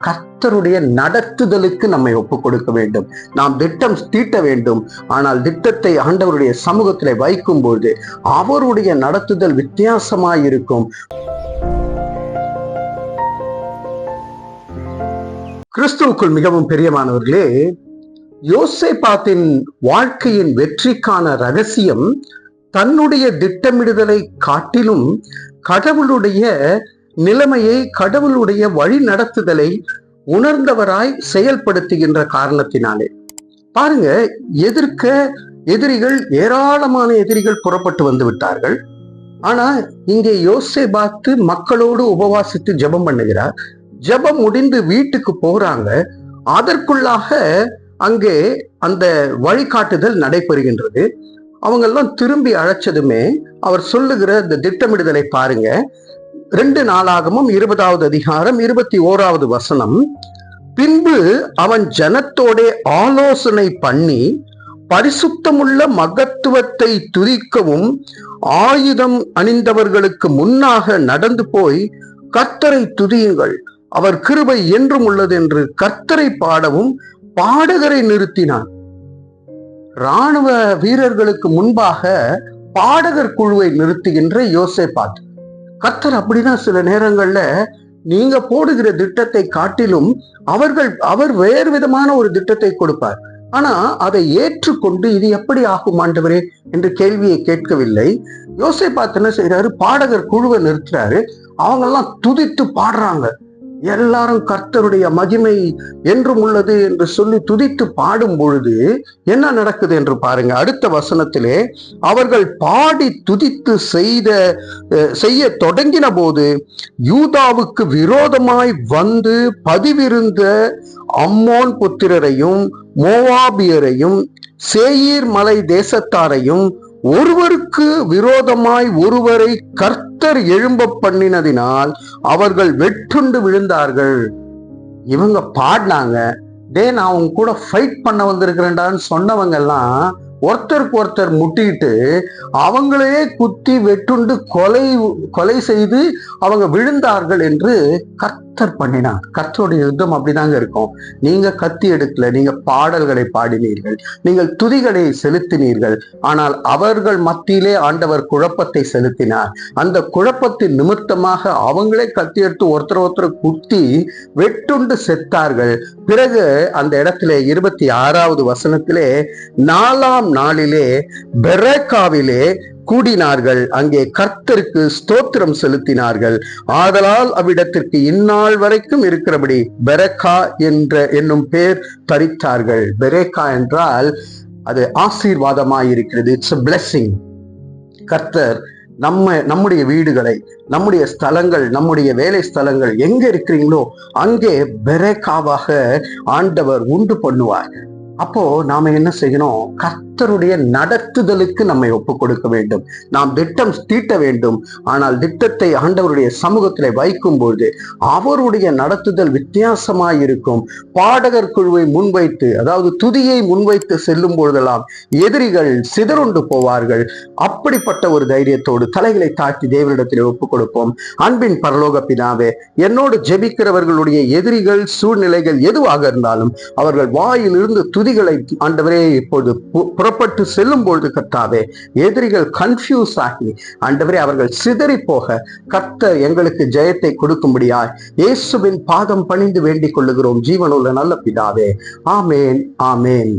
கர்த்தருடைய நடத்துதலுக்கு நம்மை ஒப்புக் கொடுக்க வேண்டும். நாம் திட்டம் தீட்ட வேண்டும். ஆனால் திட்டத்தை ஆண்டவருடைய சமூகத்தில் வைக்கும் போது அவருடைய நடத்துதல் வித்தியாசமாயிருக்கும். கிறிஸ்துவுக்குள் மிகவும் பெரியமானவர்களே யோசேபாத்தின் வாழ்க்கையின் வெற்றிக்கான ரகசியம் தன்னுடைய திட்டமிடுதலை காட்டிலும் கடவுளுடைய நிலைமையை கடவுளுடைய வழி நடத்துதலை உணர்ந்தவராய் செயல்படுத்துகின்ற காரணத்தினாலே. பாருங்க எதிர்க்க எதிரிகள் ஏராளமான எதிரிகள் புறப்பட்டு வந்து விட்டார்கள். ஆனா இங்கே யோசை பார்த்து மக்களோடு உபவாசித்து ஜெபம் பண்ணுகிறார். ஜெபம் முடிந்து வீட்டுக்கு போறாங்க. அதற்குள்ளாக அங்கே அந்த வழிகாட்டுதல் நடைபெறுகின்றது. அவங்க எல்லாம் திரும்பி அழைச்சதுமே அவர் சொல்லுகிற இந்த திட்டமிடுதலை பாருங்க. ரெண்டு நாளாகமும் இருபதாவது அதிகாரம் இருபத்தி ஓராவது வசனம். பின்பு அவன் ஜனத்தோடே ஆலோசனை பண்ணி பரிசுத்தமுள்ள மகத்துவத்தை துதிக்கவும் ஆயுதம் அணிந்தவர்களுக்கு முன்னாக நடந்து போய் கர்த்தரை துதியுங்கள். அவர் கிருபை என்றும் உள்ளது என்று கர்த்தரை பாடவும் பாடகரை நிறுத்தினான் ராணுவ வீரர்களுக்கு முன்பாக பாடகர் குழுவை நிறுத்துகின்ற யோசேபாத் கர்த்தர் அப்படிதான் சில நேரங்கள்ல நீங்க போடுகிற திட்டத்தை காட்டிலும் அவர்கள் அவர் வேறு விதமான ஒரு திட்டத்தை கொடுப்பார். ஆனா அதை ஏற்றுக்கொண்டு இது எப்படி ஆகும் ஆண்டவரே என்று கேள்வியை கேட்கவில்லை. யோசேபாத் என்ன செய்யறாரு பாடகர் குழுவை நிறுத்துறாரு. அவங்க எல்லாம் துதித்து பாடுறாங்க. எல்லாரும் கர்த்தருடைய மகிமை என்றும் உள்ளது என்று சொல்லி துதித்து பாடும் பொழுது என்ன நடக்குது என்று பாருங்க. அடுத்த வசனத்திலே அவர்கள் பாடி துதித்து செய்த செய்ய தொடங்கின போது யூதாவுக்கு விரோதமாய் வந்து பதிவிருந்த அம்மோன் புத்திரரையும் மோவாபியரையும் சேயீர் மலை தேசத்தாரையும் ஒருவருக்கு விரோதமாய் ஒருவரை கர்த்தர் எழும்ப பண்ணினதினால் அவர்கள் வெட்டுண்டு விழுந்தார்கள். இவங்க பாடினாங்க டே நான் அவங்க கூட ஃபைட் பண்ண வந்திருக்கிறேன்டான்னு சொன்னவங்க எல்லாம் ஒருத்தருக்கு ஒருத்தர் முட்டிட்டு அவங்களையே குத்தி வெட்டுண்டு கொலை கொலை செய்து அவங்க விழுந்தார்கள் என்று கர்த்தர் பண்ணினார் கர்த்தருடைய யுத்தம் அப்படிதாங்க இருக்கும். நீங்க கத்தி எடுக்கல நீங்க பாடல்களை பாடினீர்கள் நீங்கள் துதிகளை செலுத்தினீர்கள். ஆனால் அவர்கள் மத்தியிலே ஆண்டவர் குழப்பத்தை செலுத்தினார். அந்த குழப்பத்தின் நிமித்தமாக அவங்களே கத்தி எடுத்து ஒருத்தர் ஒருத்தர் குத்தி வெட்டுண்டு செத்தார்கள். பிறகு அந்த இடத்துல இருபத்தி ஆறாவது வசனத்திலே நாலாம் நாளிலே பெரேக்காவிலே கூடினார்கள். அங்கே கர்த்தருக்கு ஸ்தோத்திரம் செலுத்தினார்கள். ஆதலால் அவ்விடத்திற்கு இந்நாள் வரைக்கும் இருக்கிறபடி பெரக்கா என்ற என்னும் பேர் தரித்தார்கள். பெரேக்கா என்றால் அது ஆசீர்வாதமாய் இருக்கிறது. It's blessing. கர்த்தர் நம்ம நம்முடைய வீடுகளை நம்முடைய ஸ்தலங்கள் நம்முடைய வேலை ஸ்தலங்கள் எங்க இருக்கிறீங்களோ அங்கே பெரேக்காவாக ஆண்டவர் உண்டு பண்ணுவார். அப்போ நாம என்ன செய்யணும்? கர்த்தருடைய நடத்துதலுக்கு நம்மை ஒப்பு கொடுக்க வேண்டும். நாம் திட்டம் தீட்ட வேண்டும். ஆனால் திட்டத்தை ஆண்டவருடைய சமூகத்தில் வைக்கும் பொழுது அவருடைய நடத்துதல் வித்தியாசமாய் இருக்கும் பாடகர் குழுவை முன்வைத்து அதாவது துதியை முன்வைத்து செல்லும் பொழுதெல்லாம் எதிரிகள் சிதறுண்டு போவார்கள். அப்படிப்பட்ட ஒரு தைரியத்தோடு தலைகளை தாழ்த்தி தேவனிடத்தில் ஒப்புக் கொடுப்போம் அன்பின் பரலோக பிதாவே என்னோடு ஜெபிக்கிறவர்களுடைய எதிரிகள் சூழ்நிலைகள் எதுவாக இருந்தாலும் அவர்கள் வாயிலிருந்து துதிகளை ஆண்டவரே இப்பொழுது புறப்பட்டு செல்லும் பொழுது கர்த்தாவே எதிரிகள் கன்ஃபியூஸ் ஆகி ஆண்டவரே அவர்கள் சிதறி போக கர்த்தர் எங்களுக்கு ஜெயத்தை கொடுக்கும்படியாய் இயேசுவின் பாதம் பணிந்து வேண்டிக் கொள்ளுகிறோம். ஜீவனுள்ள நல்ல பிதாவே. ஆமேன் ஆமேன்.